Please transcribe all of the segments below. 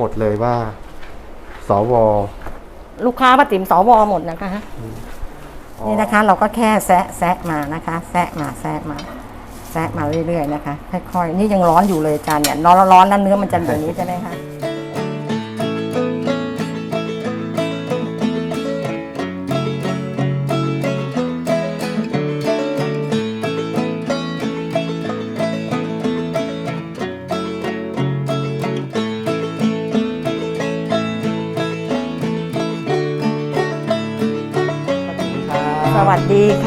หมดเลยว่า สว ลูกค้าป้าติ๋มสวหมดนะคะอ๋อนี่นะคะ เราก็แค่แซะแซะมานะคะ แซะมาแซะมา แซะมาเรื่อยๆนะคะค่อยๆนี่ยังร้อนอยู่เลยจานเนี่ยร้อนร้อนๆแล้วเนื้อมันจะแบบนี้ใช่ไหมคะ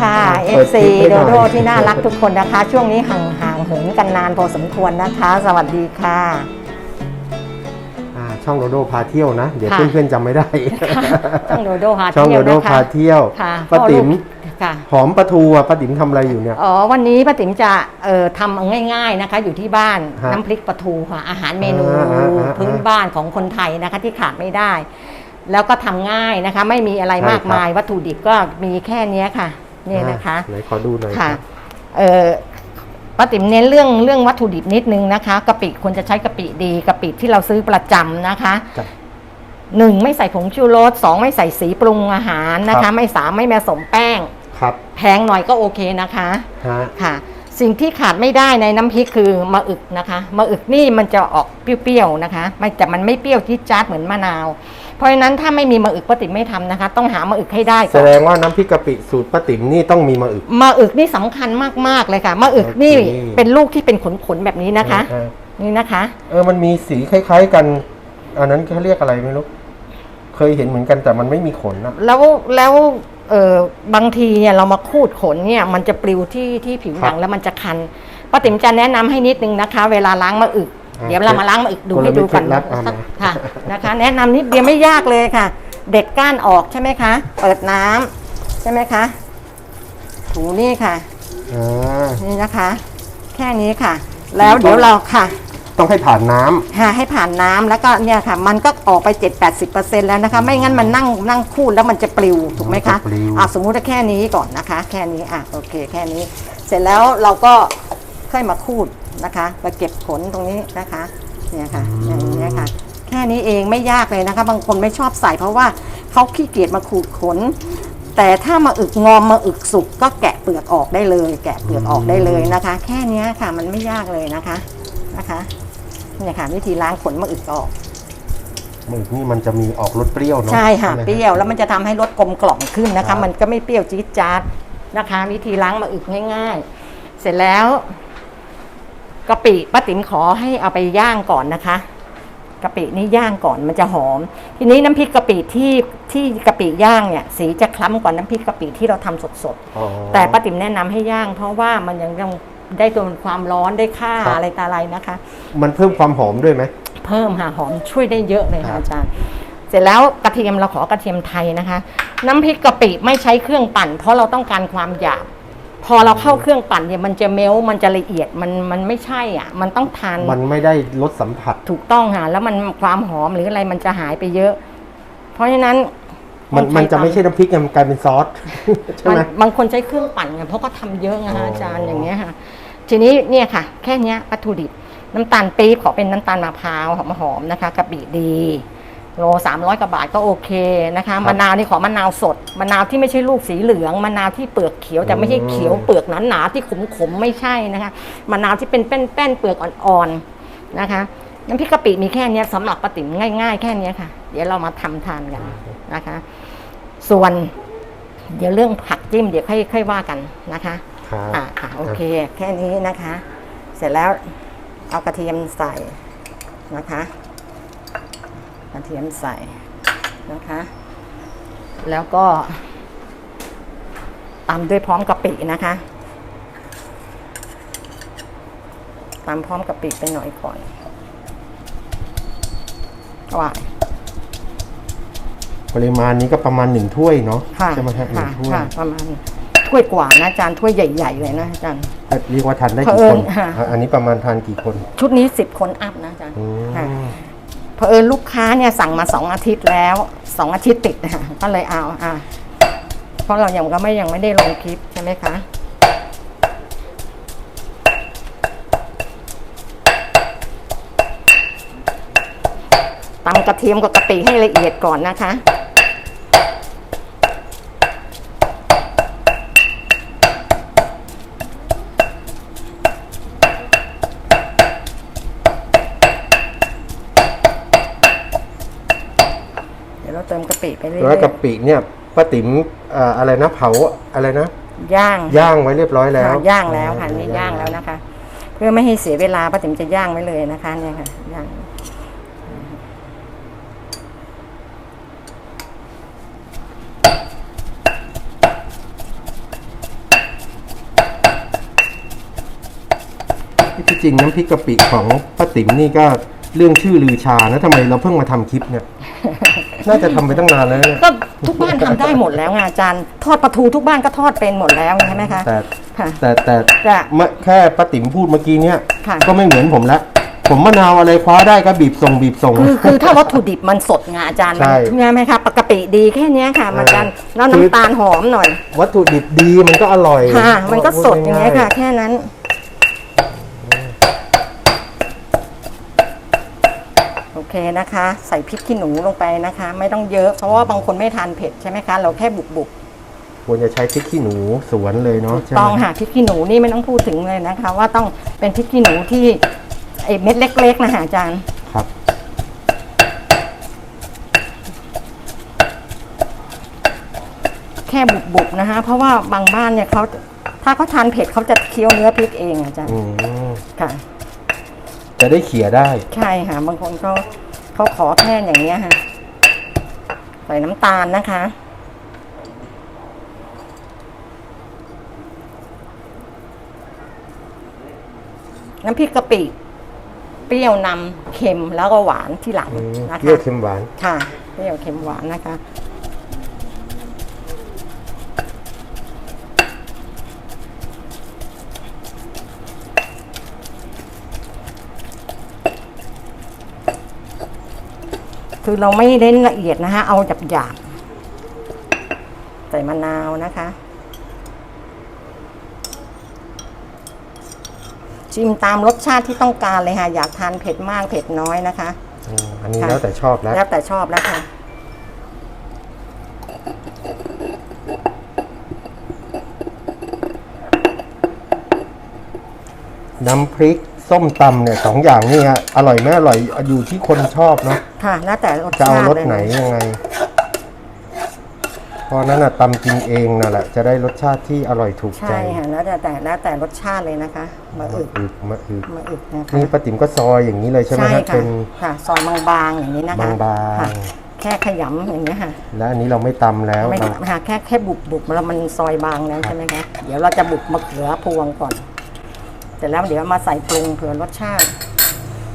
ค่ะเปิด FC คลิปโดให้หน่อยโดที่น่ารักทุกคนนะคะ ช่วงนี้ห่างห่างเหินกันนานพอสมควรนะคะ สวัสดีค่ะ อ่าช่องโดโดพาเที่ยวนะ เดี๋ยวค่ะ เพื่อนๆจำไม่ได้ ช่องโดโดพาช่องเที่ยโดวโดนะคะพาเที่ยวค่ะป้าติ๋มพ่อลูกค่ะ หอมปลาทูอะป้าติ๋มทำอะไรอยู่เนี่ย อ๋อวันนี้ป้าติ๋มจะเอ่อทำเอาง่าย ๆนะคะ อยู่ที่บ้านฮะน้ำพริกปลาทูค่ะ อาหารเมนูอ่าอ่าอ่าพื้นบ้านของคนไทยนะคะที่ขาดไม่ได้ แล้วก็ทำง่ายนะคะ ไม่มีอะไรใช่มากครับมายวัตถุดิบก็มีแค่เนี้ยค่ะ นี่นะคะอ่าไหนขอดูหน่อยค่ะรับเอ่อป้าติ๋มเน้นเรื่องเรื่องวัตถุดิบนิดนึงนะคะกะปิควรจะใช้กะปิดีกะปิที่เราซื้อประจำนะคะจ้ะหนึ่งไม่ใส่ผงชูรสสองไม่ใส่สีปรุงอาหารนะครัคะบไม่สามไม่ผสมแป้งครับแพงหน่อยก็โอเคนะคะฮะค่ะ สิ่งที่ขาดไม่ได้ในน้ำพริกคือมะอึกนะคะมะอึกนี่มันจะออกเปรี้ยวๆนะคะไม่แต่มันไม่เปรี้ยวจี๊ดจ๊าดเหมือนมะนาวเพ ราะฉะนั้นถ้าไม่มีมะอึกป้าติ๋มไม่ทำนะคะ ต้องหามะอึกให้ได้แสก่อนดงว่าน้ำพริกกะปิสูตรป้าติ๋มนี่ต้องมีมาอึกมะอึกนี่สำคัญมากๆเลยค่ะมะอึกนี่โอเค เป็นลูกที่เป็นขนๆแบบนี้นะคะ อ่านี่นะคะ เออมันมีสีคล้าย ๆ กัน อันนั้นเขาเรียกอะไรไม่รู้ เคยเห็นเหมือนกันแต่มันไม่มีขนนะ แล้วแล้วเออบางทีเนี่ยเรามาคูดขนเนี่ยมันจะปลิวที่ที่ผิวหนังครับแล้วมันจะคันป้าติ๋มจะแนะนำให้นิดนึงนะคะ เวลาล้างมะอึกอ่า เดี๋ยวเรามาล้างมะอึกดูกลให้เม็ดูกันเคล็ลับเอามาค่ะนะคะ แนะนำนิดเดียวไม่ยากเลยค่ะ เด็ดก้านออกใช่ไหมคะ เปิดน้ำใช่ไหมคะ ถูนี่ค่ะอ่านี่นะคะ แค่นี้ค่ะ แล้วเดี๋ยวเราค่ะ ต้องให้ผ่านน้ำหาให้ผ่านน้ำแล้วก็เนี่ยค่ะ มันก็ออกไป7-80%แล้วนะคะ ไม่งั้นมันนั่งนั่งคูดแล้วมันจะปลิวถูกไหมคะมันจะปลิวอะสมมุติว่าแค่นี้ก่อนนะคะ แค่นี้อะโอเค แค่นี้ เสร็จแล้วเราก็ ค่อยมาคูดนะคะมาเก็บขนตรงนี้นะคะเนี่ยค่ะอย่างนี้ยค่ะ แค่นี้เองไม่ยากเลยนะคะ บางคนไม่ชอบใส่เพราะว่าเขาขี้เกียจมาขูดขน แต่ถ้ามาอึกงอมมาอึกสุกก็แกะเปลือกออกได้เลย แกะเปลือกออกได้เลยนะคะ แค่เนี้ยค่ะมันไม่ยากเลยนะคะนะคะเนี่ยค่ะวิธีล้างขนมาอึกออกหมึกนี่มันจะมีออกรสเปรี้ยวเนาะใช่ค่ะไหมเปรี้ยวแล้วมันจะทำให้รสกลมกล่อมขึ้นนะครัคะบมันก็ไม่เปรี้ยวจี๊ดจ๊าดนะคะ วิธีล้างมาอึกง่าย ๆ เสร็จแล้ว กะปิป้าติ๋มขอให้เอาไปย่างก่อนนะคะกะปินี่ย่างก่อนมันจะหอม ทีนี้น้ำพริกกะปิที่ที่กะปิย่างเนี่ยสีจะคล้ำกว่าน้ำพริกกะปิที่เราทำสดอ๋อ ๆ แต่ป้าติ๋มแนะนำให้ย่าง เพราะว่ามันยังต้องได้ตัวความร้อนได้ค่าครับ อะไรตาอะไรนะคะ มันเพิ่มความหอมด้วยไหม เพิ่มค่ะหอมช่วยได้เยอะเลยครัค่ะบ อาจารย์ เสร็จแล้วกระเทียมเราขอกระเทียมไทยนะคะ น้ำพริกกะปิไม่ใช้เครื่องปั่น เพราะเราต้องการความหยาบ พอเราเข้าเครื่องปั่นเนี่ยมันจะเมลต์มันจะละเอียดมันมันไม่ใช่อะ มันต้องทานมันไม่ได้รสสัมผัส ถูกต้องค่ะแล้วมันความหอมหรืออะไรมันจะหายไปเยอะ เพราะฉะนั้นมันต้องมันจะตาไม่ใช่น้ำพริกไงมันกลายเป็นซอสใช่มันไหมบางคนใช้เครื่องปั่นไงเพราะก็ทำเยอะไงอ๋ฮะอออาจารย์อย่างเงี้ยค่ะ ทีนี้เนี่ยค่ะ แค่เนี้ยวัตถุดิบน้ำตาลปี๊บขอเป็นน้ำตาลมะพร้าวหอมๆนะคะกะปิดี โลสามร้อยกว่าบาทก็โอเคนะคะมะนาวนี่ขอมะนาวสดมะนาวที่ไม่ใช่ลูกสีเหลืองมะนาวที่เปลือกเขียวแต่ไม่ใช่เขียวเปลือกหนาๆที่ขมๆไม่ใช่นะคะมะนาวที่เป็นแป้นๆเปลือกอ่อนๆนะคะน้ำพริกกะปิมีแค่เนี้ยสำหรับป้าติ๋มง่ายๆ แค่เนี้ยค่ะ เดี๋ยวเรามาทำทานกันนะคะ ส่วน เดี๋ยวเรื่องผักจิ้มเดี๋ยวค่อยค่อยว่ากันนะคะครับอ่าอ่าโอเค แค่นี้นะคะ เสร็จแล้วเอากระเทียมใส่นะคะ กระเทียมใส่นะคะ แล้วก็ตามด้วยพร้อมกะปินะคะตามพร้อมกะปิไปหน่อยก่อนว่าปริมาณนี้ก็ประมาณหนึ่งถ้วยเนาะค่ะใช่ไหมครับหนึ่ค่ะงถ้วยค่ะประมาณถ้วยกว่านะอาจารย์ถ้วยใหญ่ ๆ เลยนะอาจารย์เอ่อเรียกว่าทานได้กี่เผอิคญนค่ะอะอันนี้ประมาณทานกี่คน ชุดนี้สิบคนอัพนะอาจารย์อืมค่ะ เอิญลูกค้าเนี่ยสั่งมาสองอาทิตย์แล้วสองอาทิตย์ติดนะคะก็เลยเอาอะเพราะเรายังก็ไม่ยังไม่ได้ลงคลิปใช่ไหมคะตำกระเทียมกับกะปิให้ละเอียดก่อนนะคะ เดี๋ยวเราเติมกะปิ ไปเรื่แล้วอยกะปิเนี่ยป้าติ๋มเอ่ออะไรนะเผาอะไรนะๆย่างย่างไว้เรียบร้อยแล้ว ค่ะย่างแล้วค่ะนี่ย่างแล้วนะคะ เพื่อไม่ให้เสียเวลาป้าติ๋มจะย่างไว้เลยนะคะ เนี่ยค่ะย่างที่จริงน้ำพริกกะปิของป้าติ๋มนี่ก็เรื่องชื่อลือชานะทำไมเราเพิ่งมาทำคลิปเนี่ย น่าจะทำไปตั้งนานแล้วเนี่ย ก็ทุกบ้านทำได้หมดแล้วไงอาจารย์ ทอดปลาทูทุกบ้านก็ทอดเป็นหมดแล้วใช่ไหมคะ แต่ค่ะ แต่แต่แต่เมื่อแค่ป้าติ๋มพูดเมื่อกี้เนี่ย ค่ะ ก็ไม่เหมือนผมละ ผมมะนาวอะไรคว้าได้ก็บีบส่งบีบส่ง คือคือถ้าวัตถุดิบมันสดไงอาจารย์ใช่มันใช่ไหมคะปกติดีแค่เนี้ยค่ะอาจารย์แล้วคือน้ำตาลหอมหน่อยวัตถุดิบดีมันก็อร่อยค่ะ มันก็สดอย่างเงี้ยค่ะพูแค่นั้น โอ เคนะคะ ใส่พริกขี้หนูลงไปนะคะ ไม่ต้องเยอะ เพราะว่าบางคนไม่ทานเผ็ดใช่ไหมคะ เราแค่บุบบุบควรจะใช้พริกขี้หนูสวนเลยเนาะใช่ไหมต้องค่ะพริกขี้หนูนี่ไม่ต้องพูดถึงเลยนะคะ ว่าต้องเป็นพริกขี้หนูที่ไอเม็ดเล็ก ๆ นะคะอาจารย์ครับแค่บุบๆนะคะเพราะว่าบางบ้านเนี่ยเขาถ้าเขาทานเผ็ดเขาจะเคี้ยวเนื้อพริกเองอะอาจารย์อืมค่ะ จะได้เขี่ยได้ ใช่ค่ะ บางคนก็ เขาขอแค่อย่างเงี้ยค่ะ ใส่น้ำตาลนะคะ น้ำพริกกะปิ เปรี้ยวนำเค็มแล้วก็หวานที่หลังอืมนะเปรี้ยวคะเค็มหวาน ค่ะ เปรี้ยวเค็มหวานนะคะ คือเราไม่เล่นละเอียดนะคะเอาหยาบหยาบๆใส่มะนาวนะคะ ชิมตามรสชาติที่ต้องการเลยค่ะ อยากทานเผ็ดมากเผ็ดน้อยนะคะอืมอันนี้ค่ะแล้วแต่ชอบแล้วแล้วแต่ชอบแล้วค่ะน้ำพริก ส้มตำเนี่ยสองอย่างนี่ฮะอร่อยไม่อร่อยอยู่ที่คนชอบเนาะค่ะแล้วแต่รสจะเอาชาติรสเลยไหนยังไง เพราะนั้นน่ะตำกินเองนั่นแหละจะได้รสชาติที่อร่อยถูกใจใช่ค่ะแล้วแต่แต่แล้วแต่รสชาติเลยนะคะมามาอึกอึกมาอึกมาอึกนะคะนี่ป้าติ๋มก็ซอยอย่างนี้เลยใช่ไหมฮะค่ะเป็น ค่ะซอยบางๆอย่างนี้นะคะบางๆ ค่ะแค่ขยำอย่างนี้ยค่ะและอันนี้เราไม่ตำแล้วไม่เราค่ะแค่แค่บุบบุบแล้วมันซอยบางแล้วใช่ไหมคะเดี๋ยวเราจะบุบมะเขือพวงก่อน เสร็จแล้วเดี๋ยวมาใส่ปรุงเผื่อรสชาติ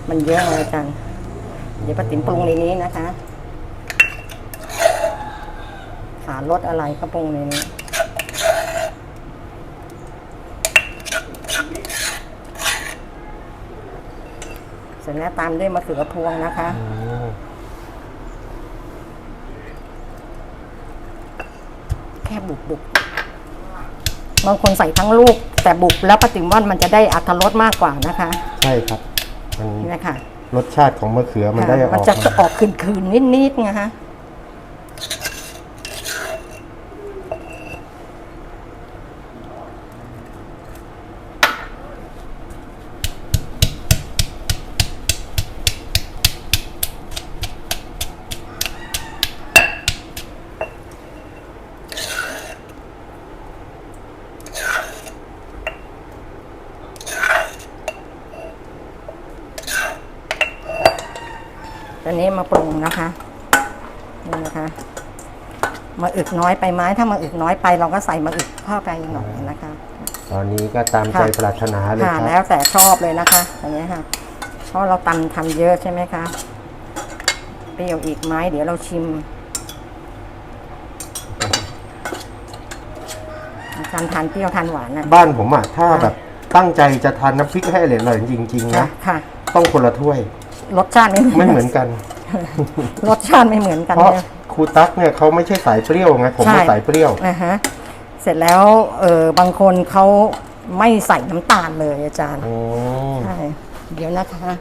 มันเยอะเลยอาจารย์เดี๋ยวป้าติ๋มปรุงในนี้นะคะหารสอะไรก็ปรุงในนี้เสร็จแล้วตามด้วยมะเขือพวงนะคะ อืม แค่บุบบุ บบางคนใส่ทั้งลูก แต่บุบแล้วปฏิมว่ามันจะได้อัตรสมากกว่านะคะใช่ครับมันนี่นะคะรสชาติของมะเขือมันได้อมันอกจะมาออกคืนๆนิดๆนะคะตอนนี้มาปรุงนะคะนี่นะคะมาอึก น้อยไปไหมถ้ามาอึกน้อยไป เราก็ใส่มาอึกเข้าไปหน่อยนะคะตอนนี้ก็ตามใจปรารถนาเลยค่ะคแล้วแต่ชอบเลยนะคะอย่างนี้ยค่ะเพราะเราตำทำเยอะใช่ไหมคะเปรี้ยวอีกไหมเดี๋ยวเราชิมอาจารย์ทานเปรี้ยวทานหวานนะบ้านผมอะถ้าแบบตั้งใจจะทานน้ำพริกให้อร่อยๆจริงๆนะค่ะ ต้องคนละถ้วย รสชาติไม่ไม่เหมือนกัน รสชาติไม่เหมือนกันเพราะเนี่ย รูตั๊กเนี่ยเขาไม่ใช่สายเปรี้ยวไงผมใช่เป็นสายเปรี้ยว นะฮะเสร็จแล้วเออบางคนเขาไม่ใส่น้ำตาลเลยอาจารย์อืมใช่ เดี๋ยวนะคะ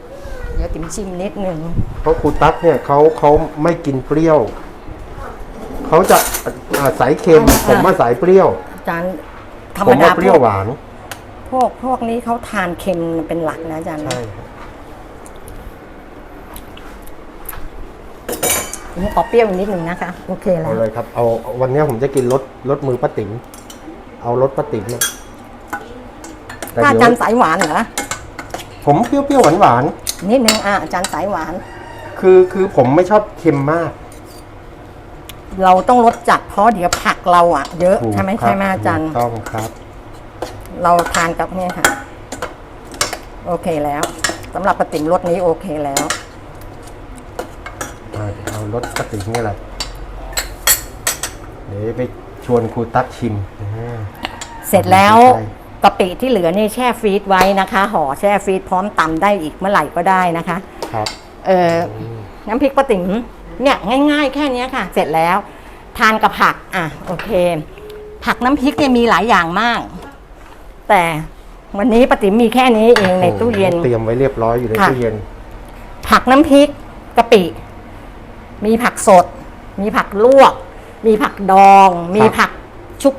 เดี๋ยวติ๋มชิมนิดนึงเพราะครูตั๊กเนี่ยเขาเขาไม่กินเปรี้ยวเขาจะอ่าสายเค็มอ่าผมมาสายเปรี้ยว อาจารย์ธรรผมมดาว่าเปรี้ยวหวานพวกพวกนี้เขาทานเค็มเป็นหลักนะอาจารย์นะใช่ครับ ผมขอเปรี้ยวอีกนิดนึงนะคะ โอเคแล้เอาวเลยครับ เอาวันเนี้ยผมจะกินรสรสมือป้าติ๋มเอารสป้าติ๋มเนี่ยแต่ถ้าอาเดี๋จารยวย์สายหวานเหรอผมเปรี้ยวๆหวานนิดนึงอะอาจารย์สายหวาน ๆคือคือผมไม่ชอบเค็มมาก เราต้องลดจัดเพราะเดี๋ยวผักเราอะ เยอะถูกใช่ไหมคบใช่ไหมอาจารย์ ถูกต้องครับเราทานกับเนี่ยค่ะ โอเคแล้วสำหรับปฏิมรสนี้โอเคแล้ว อ่าเดี๋ยวเอารสป้าติ๋มนี่แหละเดี๋ยวไปชวนครูตั๊กชิมอ่าเสร็จแล้วใช่กะปิที่เหลือนี่แช่ฟรีซไว้นะคะห่อแช่ฟรีซพร้อมตำได้อีกเมื่อไหร่ก็ได้นะคะ ครับเออน้ำพริกป้าติ๋มเนี่ยง่าย ๆ แค่เนี้ยค่ะ เสร็จแล้ว ทานกับผักอะโอเค ผักน้ำพริกเนี่ยมีหลายอย่างมาก แต่วันนี้ป้าติ๋มมีแค่นี้เองในตู้เย็นเตรียมไว้เรียบร้อยอยู่ในค่ะตู้เย็น ผักน้ำพริกกะปิ มีผักสด มีผักลวก มีผักดอง มีผักชุบ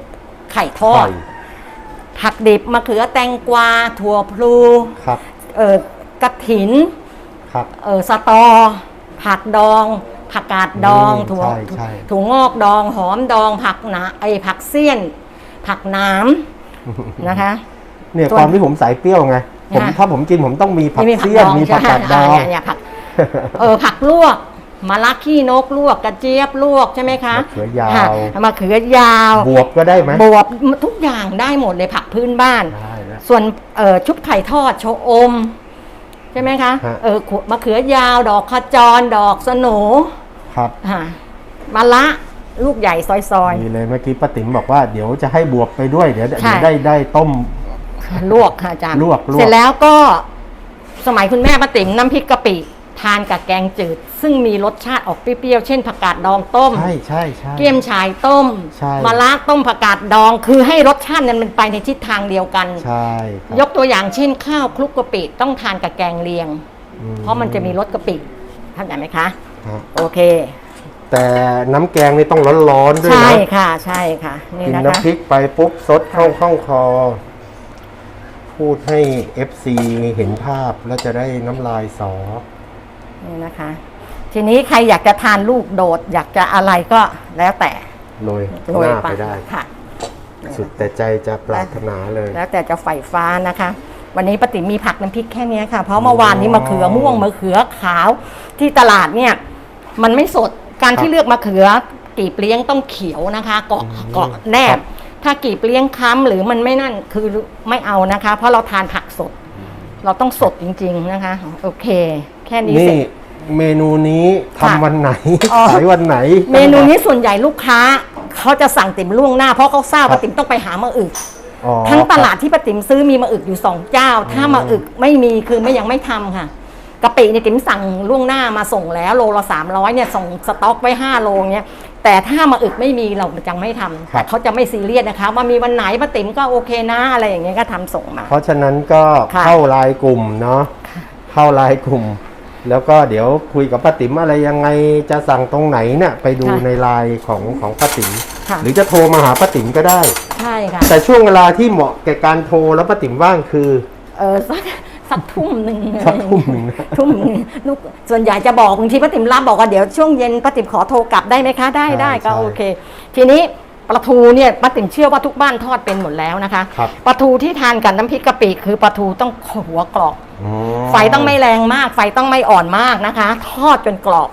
ไข่ทอด ไข่ ผักดิบมะเขือแตงกวา ถั่วพลูครับ เออกระถิน ครับ เออสตอ ผักดอง ผักกาดดองอืมถั่วใช่ใช่ถั่วงอกดอง หอมดอง ผักหนาไอผักเสี้ยน ผักน้ำนะคะ เนี่ยส่วนความที่ผมสายเปรี้ยวไง ผมค่ะ ถ้าผมกินผมต้องมีผักนี่เสี้ยน มีผักกาดดองใช่ไหมเนี่ยเนี่ยผัก เออผักลวก มะละขี้นกลวกกระเจี๊ยบลวกใช่ไหมคะมะเขือยาว ค่ะมะเขือยาวบวบก็ได้ไหมบวบทุกอย่างได้หมดเลยผักพื้นบ้าน ได้แล้วส่วนเอ่อชุบไข่ทอดโชะอม ใช่ไหมคะฮะ เออขวมะเขือยาว ดอกขจร ดอกสโหนครับ ค่ะมะละลูกใหญ่ซอยนี่เลยเมื่อกี้ป้าติ๋มบอกว่าเดี๋ยวจะให้บวบไปด้วยเดี๋ยวใช่เดี๋ยวได้ได้ต้มๆลวกค่ะอาจารย์ลวกลวก เสร็จแล้วก็สมัยคุณแม่ป้าติ๋มน้ำพริกกะปิ ทานกับแกงจืด ซึ่งมีรสชาติออกเปรี้ยวๆเช่นผักกาดดองต้ม ใช่ใช่ใช่ เกี๊ยมฉายต้มใช่ มะระต้มผักกาดดอง คือให้รสชาตินั้นมันไปในทิศทางเดียวกัน ใช่ครับยกตัวอย่างเช่นข้าวคลุกกะปิต้องทานกับแกงเลียง อืเพราะมันจะมีรสกะปิเข้าใจไหมคะ ฮะโอเค แต่น้ำแกงนี่ต้องร้อนๆด้วยใช่นะค่ะ ใช่ค่ะ นี่กินนะคะ น้ำพริกไปปุ๊บซดเข้าข้องคอ พูดให้ FC เห็นภาพแล้วจะได้น้ำลายสอ นี่นะคะ ทีนี้ใครอยากจะทานลูกโดด อยากจะอะไรก็แล้วแต่โรยโรหยน้าไปไปได้ ค่ะ สุดแต่ใจจะปรารถนาเลย แล้วแต่จะใฝ่ฟ้านะคะ วันนี้ปฏิมีผักน้ำพริกแค่เนี้ยค่ะ เพราะเมื่อวานนี้มะเขือม่วงมะเขือขาวที่ตลาดเนี่ย มันไม่สดการที่ครับเลือกมะเขือกีบเลี้ยงต้องเขียวนะคะ เกาะอืมเกาะแนครับบถ้ากีบเลี้ยงค้ำหรือมันไม่นั่นคือไม่เอานะคะ เพราะเราทานผักสด เราต้องสดจริง ๆนะคะ โอเค แค่นี้เสร็นี่จ เมนูนี้ค่ะทำวันไหนอ๋อ ขายวันไหน เมนูนี้ส่วนใหญ่ลูกค้าเขาจะสั่งติ๋มล่วงหน้า เพราะเขาทราบครัว่าบ ติ๋มต้องไปหามาอึก อ๋อทั้งตลาดที่ป้าติ๋มซื้อมีมาอึกอยู่สองเจ้า ถ้ามาอึกไม่มีคือไม่ยังไม่ทำค่ะกะปิเนี่ยติ๋มสั่งล่วงหน้ามาส่งแล้วโลละสามร้อยเนี่ยส่งสต็อกไว้ห้าโลเนี่ยแต่ถ้ามาอึกไม่มีเราจังไม่ทำแต่เขาจะไม่ซีเรียสนะคะ ว่ามีวันไหนป้าติ๋มก็โอเคนะอะไรอย่างเงี้ยก็ทำส่งมา เพราะฉะนั้นก็ค่ะ เข้าไลน์กลุ่มเนาะเข้าไลน์กลุ่ม แล้วก็เดี๋ยวคุยกับป้าติ๋มอะไรยังไงจะสั่งตรงไหนเนี่ยไปดูค่ะในไลน์ของของป้าติ๋มค่ะ หรือจะโทรมาหาป้าติ๋มก็ได้ ใช่ค่ะ แต่ช่วงเวลาที่เหมาะแก่การโทรแล้วป้าติ๋มว่างคือเออสักสักทุ่มหนึ่งสักทุ่มหนึ่งนะ ทุ่มหนึ่งลูกส่วนใหญ่จะบอกบางทีป้าติ๋มรับบอกว่าเดี๋ยวช่วงเย็นป้าติ๋มขอโทรกลับได้ไหมคะได้ได้ก็โอเค ทีนี้ปลาทูเนี่ยป้าติ๋มเชื่อว่าทุกบ้านทอดเป็นหมดแล้วนะคะครับ ปลาทูที่ทานกับน้ำพริกกะปิคือปลาทูต้องหัวกรอบอ๋อ ไฟต้องไม่แรงมาก ไฟต้องไม่อ่อนมากนะคะ ทอดจนกรอบ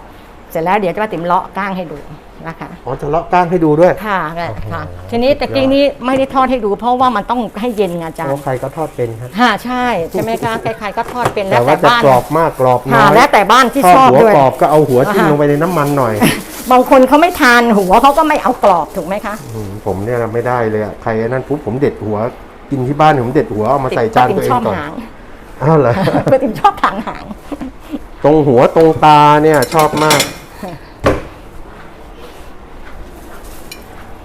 เสร็จแล้วเดี๋ยวจะป้าติ๋มเลาะก้างให้ดูนะคะอ๋อจะเลาะก้างให้ดูด้วยค่ะค่ะโอ้โหค่ะทีนี้ตะกี้นี้ไม่ได้ทอดให้ดู เพราะว่ามันต้องให้เย็นไงอาจารโอ้ย์ใครก็ทอดเป็นครับค่ะใช่ใช่ไหมคะใครๆก็ทอดเป็นแล้แต่วว่าแต่จะบ้านกรอบมากกรอบน้ค่ะอยแล้วแต่บ้านที่ชอบชอบหัวด้วยกรอบก็เอาหัวจิ้มอ่าลงไปในน้ำมันหน่อย บางคนเขาไม่ทานหัวเขาก็ไม่เอากรอบถูกไหมคะอืมผมเนี่ยไม่ได้เลยอะใครนั่นปุ๊บผมเด็ดหัวกินที่บ้านผมเด็ดหัวเอามาใส่จานตัวเองชอบก่อนหาง อ้าวเหรอปกติชอบทางหาง ตรงหัวตรงตาเนี่ยชอบมาก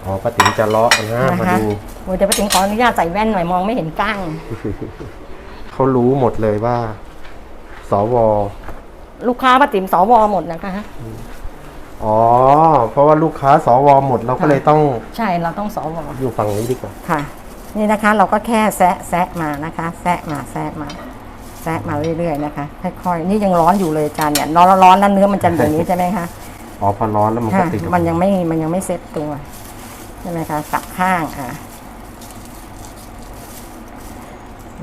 อ๋อป้าติ๋มจะเลาะนะนะมาคะดูโอ้ยเดี๋ยวป้าติ๋งขออนุญาตใส่แว่นหน่อยมองไม่เห็นก้าง เขารู้หมดเลยว่า สว ลูกค้าป้าติ๋มสวหมดนะคะอ๋อ เพราะว่าลูกค้าสวหมดเราก็เลยต้อง ใช่เราต้องสวอยู่ฝั่งนี้ดีกว่า ค่ะ นี่นะคะ เราก็แค่แซะแซะมานะคะ แซะมาแซะมา แซะมาเรื่อยๆนะคะค่อยๆนี่ยังร้อนอยู่เลยอาจานเนี่ยร้อนร้อนแล้วเนื้อมันจะอย่างนี้ใช่ไหมคะอ๋อพอร้อนแล้วมันก็ค่ะติดมันยังไม่มันยังไม่เซ็ตตัวใช่ไหมคะกลับข้างอะ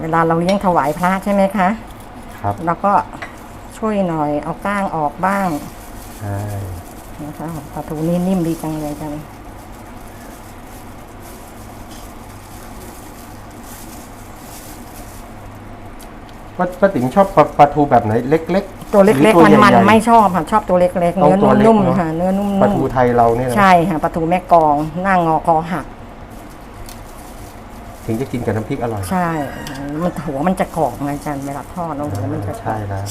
เวลาเราเลี้ยงถวายพระใช่ไหมคะครับแล้วก็ช่วยหน่อยเอาก้างออกบ้างใช่นะคะปลาทูนี่นิ่มดีจังเลยจัง ป้าป้าติ๋มชอบปลาปลาทูแบบไหนเล็กๆตัวเล็กหรือๆมันมันใหญ่ๆไม่ชอบค่ะชอบตัวเล็กๆ ต้องเนื้อตัวเล็กนุ่มเนอะ ๆค่ะ เนื้อนุ่มปลาทูไทยเราเนี่ยๆนะใช่ค่ะปลาทูแม่กองหน้างอคอหัก ถึงจะกินกับน้ำพริกอร่อยใช่ มันหัวมันจะกรอบไงอาจารย์เวลาทอดแล้วหัวมันจะกรอใช่บแล้ว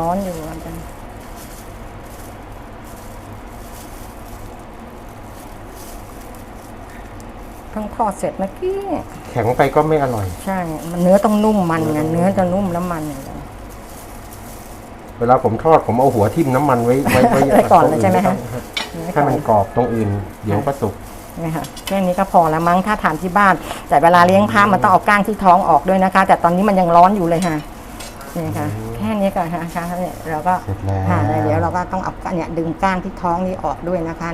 ร้อนอยู่อาจารย์เพิ่งทอดเสร็จเมื่อกี้ แข็งไปก็ไม่อร่อย ใช่ มันเนื้อต้องนุ่มมันไงเนื้อจะนุ่มแล้วมันไงเวลาผมทอดผมเอาหัวทิ่มน้ำมันไว้ไว้ไว้ไว้ก่อนเลยใช่ไหมคะให้มันกรอบตรงอื่น เดี๋ยวก็สุกนี่ค่ะแค่นี้ก็พอแล้วมั้งถ้าทานที่บ้าน แต่เวลาเลี้ยงพระมันต้องเอาก้างที่ท้องออกด้วยนะคะ แต่ตอนนี้มันยังร้อนอยู่เลยค่ะนี่ค่ะแค่นี้ก่อนนะคะเนี่ยเราก็เสร็จแล้วค่ะแล้วเดี๋ยวเราก็ต้องเอาเนี่ยดึงก้างที่ท้องนี้ออกด้วยนะคะ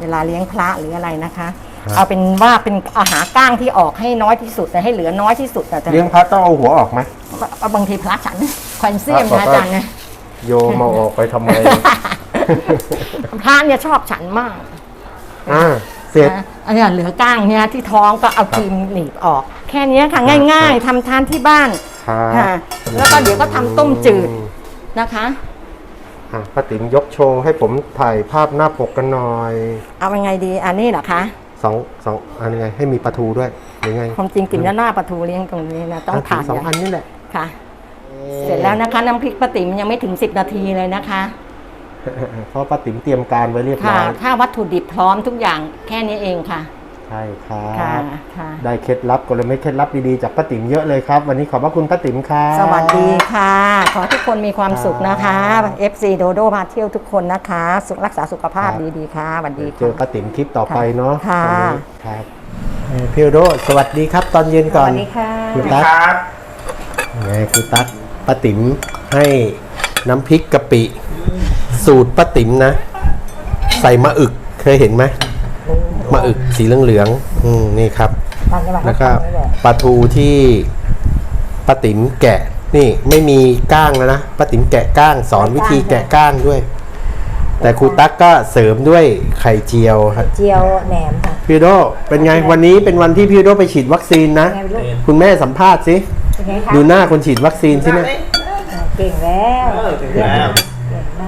เวลาเลี้ยงพระหรืออะไรนะคะ เอาเป็นว่าเป็นอาหารก้างที่ออกให้น้อยที่สุดแต่ให้เหลือน้อยที่สุดแต่จะเลี้ยงพระต้องเอาหัวออกไหมบางทีพระฉันแควนเซียมพระนะบอกว่าอาจารย์นะโยมเอาออกไปทำไมพระเนี่ยชอบฉันมากอ่า เสร็จนะอันเนี้ยเหลือก้างเนี่ยที่ท้องก็เอาครีมหนีบออก แค่เนี้ยค่ะง่าย ๆทำทานที่บ้านครับค่ะแล้วก็เดี๋ยวก็ทำต้มจืดนะคะอะป้าติ๋มยกโชว์ให้ผมถ่ายภาพหน้าปกกันหน่อย เอายังไงดีอันนี้เหรอคะสองสองอันยังไงให้มีปลาทูด้วยหรือไงความจริงติ่มหน้าปลาทูเลี้ยงตรงนี้นะต้องะทานสองอย่างอันนี่แหละค่ะ เสร็จแล้วนะคะน้ำพริกป้าติ๋มยังไม่ถึง10นาทีเลยนะคะ เพราะป้าติ๋มเตรียมการไว้เรียบร้ค่ะอยถ้าวัตถุดิบพร้อมทุกอย่างแค่นี้เองค่ะ ใช่ครัค่ะบ ค่ะ ได้เคล็ดลับกลเม็ดเคล็ดลับดีๆจากป้าติ๋มเยอะเลยครับ วันนี้ขอบพระคุณป้าติ๋มครับ สวัสดีค่ะ ขอให้ทุกคนมีความสุขนะคะ FC โดโดมาเที่ยวทุกคนนะคะ สุขรักษาสุขภาพดีๆค่ะสวัสดีเจอค่ะป้าติ๋มคลิปต่อไปเนาะค่ะ วันนี้ครับเอ่อพี่โอโดสวัสดีครับ ตอนเย็นก่อนสวัสดีค่ะคุณตั๊กไงคุณตั๊กป้าติ๋มให้น้ำพริกกะปิ สูตรป้าติ๋มนะ ใส่มะอึกเคยเห็นไหมมะอึกสีเหลืองๆอืมนี่ครับ ต่างจังหวัดแล้วก็ทำไม่ได้ปลาทูที่ป้าติ๋มแกะ นี่ไม่มีก้างแล้วนะป้าติ๋มแกะก้าง สอนวิธีแกะก้างด้วย แต่ครูตั๊กก็เสริมด้วยไข่เจียวครับเจียวแหนมค่ะพี่โดเป็นไงวันนี้เป็นวันที่พี่โดไปฉีดวัคซีนนะ ไงลูกคุณแม่สัมภาษณ์สิเป็นไงคะดูหน้าคนฉีดวัคซีนสิเนี่ยเก่งแล้ว เออถึงแล้ว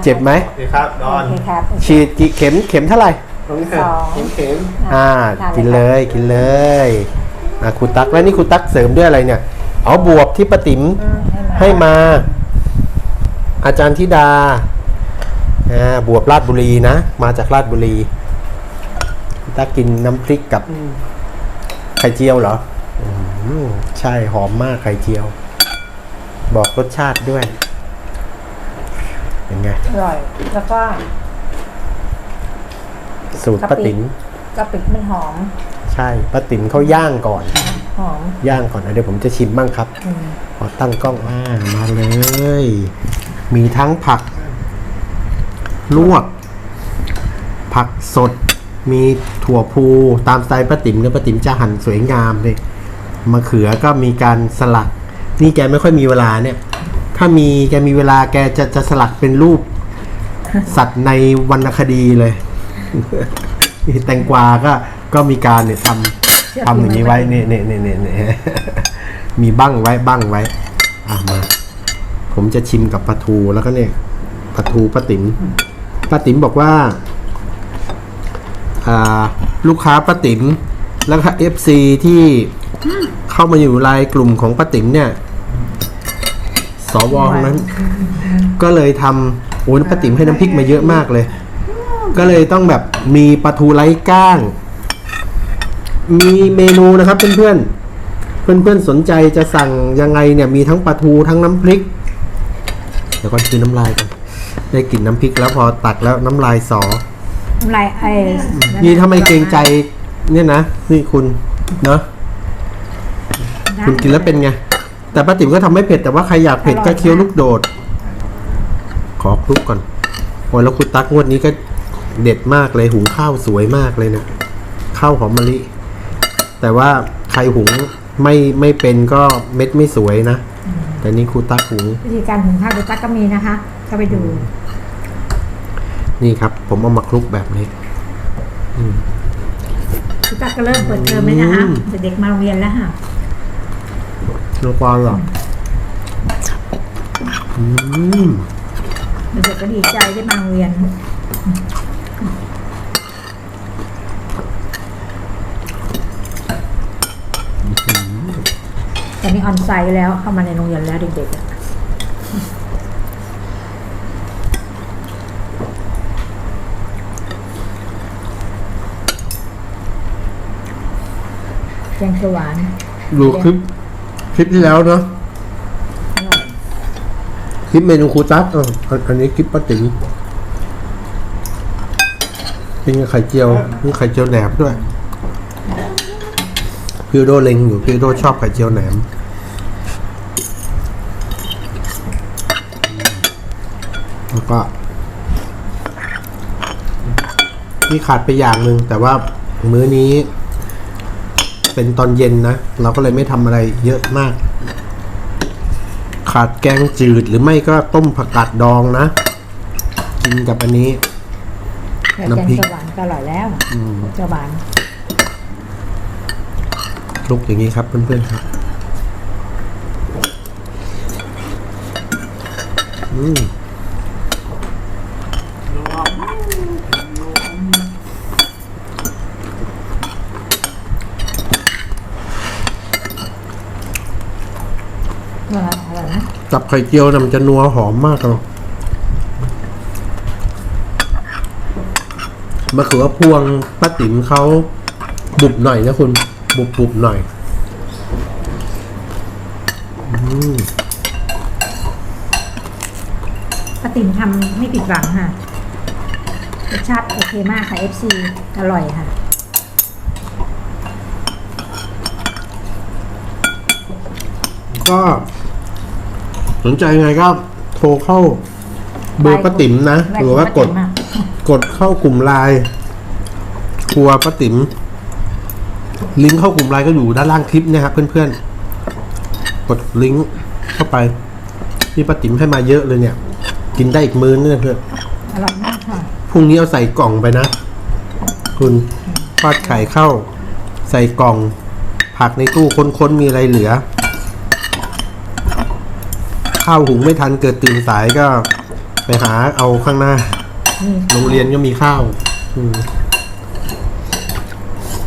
เจ็บไหมโอเคครับนอนโอเคครับฉีดกี่เข็มเข็มเท่าไหร่สองเข็มอ่า กินเลยกินเลยอะครูตั๊กแล้วนี่ครูตั๊กเสริมด้วยอะไรเนี่ยอ๋อบวบที่ป้าติ๋มให้มา อาจารย์ธิดาอ่าบวบราชบุรีนะ มาจากราชบุรีถ้ากินน้ำพริกกับไข่เจียวเหรออืมใช่หอมมากไข่เจียว บอกรสชาติด้วย เป็นไง อร่อย แล้วก็สูตรป้าติ๋มกะปิมันหอม ใช่ป้าติ๋มเขาย่างก่อน หอม ย่างก่อนนะเดี๋ยวผมจะชิมบ้างครับขอตั้งกล้องอ่ามาเลย มีทั้งผัก ลวก ผักสด มีถั่วพูตามสไตล์ป้าติ๋มเนี่ยป้าติ๋มจะหั่นสวยงามเลยมะเขือก็มีการสลักนี่แกไม่ค่อยมีเวลาเนี่ย ถ้ามีแกมีเวลาแกจะจะสลักเป็นรูป สัตว์ในวรรณคดีเลยนี่แตงกวาก็ก็มีการเนี่ยทำทำอย่างนี้ไว้เนี่ยเนี่ยเนี่ยเนี่ยเนี่ยมีบ้างไว้บ้างไว้อะมา ผมจะชิมกับปลาทูแล้วก็เนี่ยปลาทูป้าติ๋มป้าติ๋มบอกว่าอ่าลูกค้าป้าติ๋มแล้วก็เอฟซีที่เข้ามาอยู่รายกลุ่มของป้าติ๋มเนี่ย สวทั้งนั้น ก็เลยทำอ้ยป้าติ๋มให้น้ำพริกมาเยอะมากเลย ก็เลยต้องแบบมีปลาทูไร้ก้าง มีเมนูนะครับเพื่อนๆ เพื่อนๆสนใจจะสั่งยังไงเนี่ยมีทั้งปลาทูทั้งน้ำพริก เดี๋ยวก่อนคือน้ำลายกันได้กลิ่นน้ำพริกแล้วพอตักแล้วน้ำลายสอทำไรไอ้นี่ถ้าไม่เกรงใจเนี่ยนะ นี่คุณเนาะคุณกินแล้วเป็นไง แต่ป้าติ๋มก็ทำไม่เผ็ดแต่ว่าใครอยากเผ็ดก็เคี้ยวลูกโดด ขอคลุกก่อนโอ้ยแล้วคุณตั๊กงวดนี้ก็เด็ดมากเลยหุงข้าวสวยมากเลยเนะข้าวหอมมะลิ แต่ว่าใครหุงไม่ไม่เป็นก็เม็ดไม่สวยนะ แต่นี่ครูตั๊กหุง วิธีการหุงข้าวดูตักก็มีนะคะ ก็ไปดู นี่ครับ ผมเอามาคลุกแบบนี้ดูตักก็เริ่มเปิดเทอมเลยนะคะอืม เด็กๆมาโรงเรียนแล้วค่ะ น้ำปลาเหรออืมเด็กๆก็ดีใจได้มาโรงเรียน ตอนนี้ออนไซต์แล้วเข้ามาในโรงเรียนแล้วเด็กๆอะแกงเขียวหวาน ดูคลิปค ลิปที่แล้วเนาะคลิปเมนูครูตั๊กเอออันอันนี้คลิปป้าติ๋มกินกับไข่เจียวมีไข่เจียวแหนมด้วยพี่โดเล็งอยู่พี่โดชอบไข่เจียวแหนมแล้วก็นี่ขาดไปอย่างหนึ่งแต่ว่ามื้อนี้ เป็นตอนเย็นนะ เราก็เลยไม่ทำอะไรเยอะมาก ขาดแกงจืดหรือไม่ก็ต้มผักกาดดองนะ กินกับอันนี้แกงน้ำพริก เขียวหวานก็อร่อยแล้วอืมเขียวหวานคลุกอย่างนี้ครับเพื่อนๆครับอืม อร่อยอร่อยนะ กับ ไข่เจียวนะมันจะนัวหอมมากเลยมะเขือพวงป้าติ๋มเขาบุบหน่อยนะคุณ บุบบุบหน่อยอืมป้าติ๋มทำไม่ผิดหวังค่ะรสชาติโอเคมากค่ะ FC อร่อยค่ะก็ สนใจไงก็โทรเข้าเบอร์ป้าติ๋มนะหรือว่ากดป้ติ๋มอะกดเข้ากลุ่มไลน์ครัวป้าติ๋มลิงก์เข้ากลุ่มไลน์ก็อยู่ด้านล่างคลิปเนี่ยครับเพื่อนๆ กดลิงก์เข้าไปที่ป้าติ๋มให้มาเยอะเลยเนี่ย กินได้อีกมื้อนึงนะเพื่อนอร่อยมากค่ะพรุ่งนี้เอาใส่กล่องไปนะ คุณทอดไข่เข้า ใส่กล่อง ผักในตู้ค้นๆมีอะไรเหลือ ข้าวหุงไม่ทันเกิดตื่นสายก็ ไปหาเอาข้างหน้านี่โรงเรียนก็มีข้าวอืม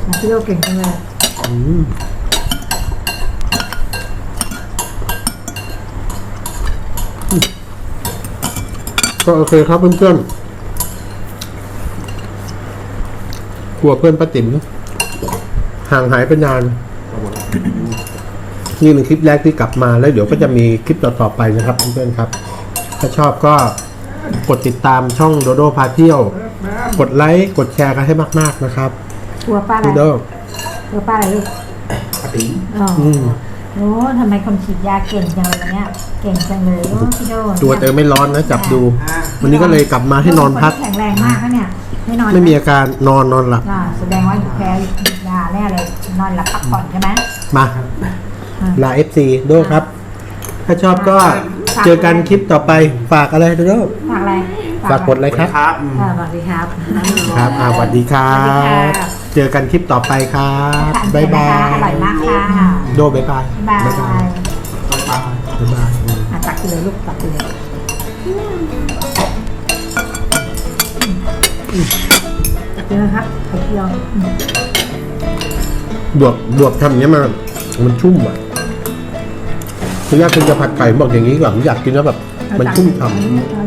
มาที่โลเก่งจังเลยอืมก็โอเคครับเพื่อนๆกลัวเพื่อนป้าติ๋มห่างหายไปนาน นี่เป็นคลิปแรกที่กลับมาแล้วเดี๋ยวก็จะมีคลิปต่อๆไปนะครับเพื่อนๆครับ ถ้าชอบก็กดติดตามช่องโดโดพาเที่ยว กดไลค์กดแชร์กันให้มาก ๆนะครับกลัวป้าอะไรพี่โดกลัวป้าอะไรลูกอ๋อออืมโอ้ทำไมคนฉีดยาเก่งจังเลยวันเนี้ยเก่งจังเลยโอ้พี่โดตัวเตอไม่ร้อนนะจับดู วันนี้ก็เลยกลับมาให้นอนพักคแข็งแรงมากนะเนี่ยไม่นอนไม่มีอาการนอนนอนหลับ อ่าแสดงว่าแพ้ยาแน่เลยนอนหลับพักผ่อนใช่ไหมมา ลาเอฟซีโดครับ ถ้าชอบก็เจอกันคลิปต่อไปฝากอะไรโดฝากอะไรฝากกดอะไรครับครับอ่าสวัสดีครับครับอ่าสวัสดีครัสวัสดีบค่ะเจอกันคลิปต่อไปครับบ๊ายบายอร่อยมากค่ะโดบ๊ายบายบ๊ายบายบ๊ายบายบ๊ายบายอืมอะตักไปเลยลูกตักไปเลยตักไปเลยครับไข่เจียวอืมบวกบวกทำอย่างเงี้ยมามันชุ่มอะ คุณย่าคุณจะผัดไก่บอกอย่างนี้ก่อนผมอยากกินแล้วแบบมันชุ่มฉ่ำ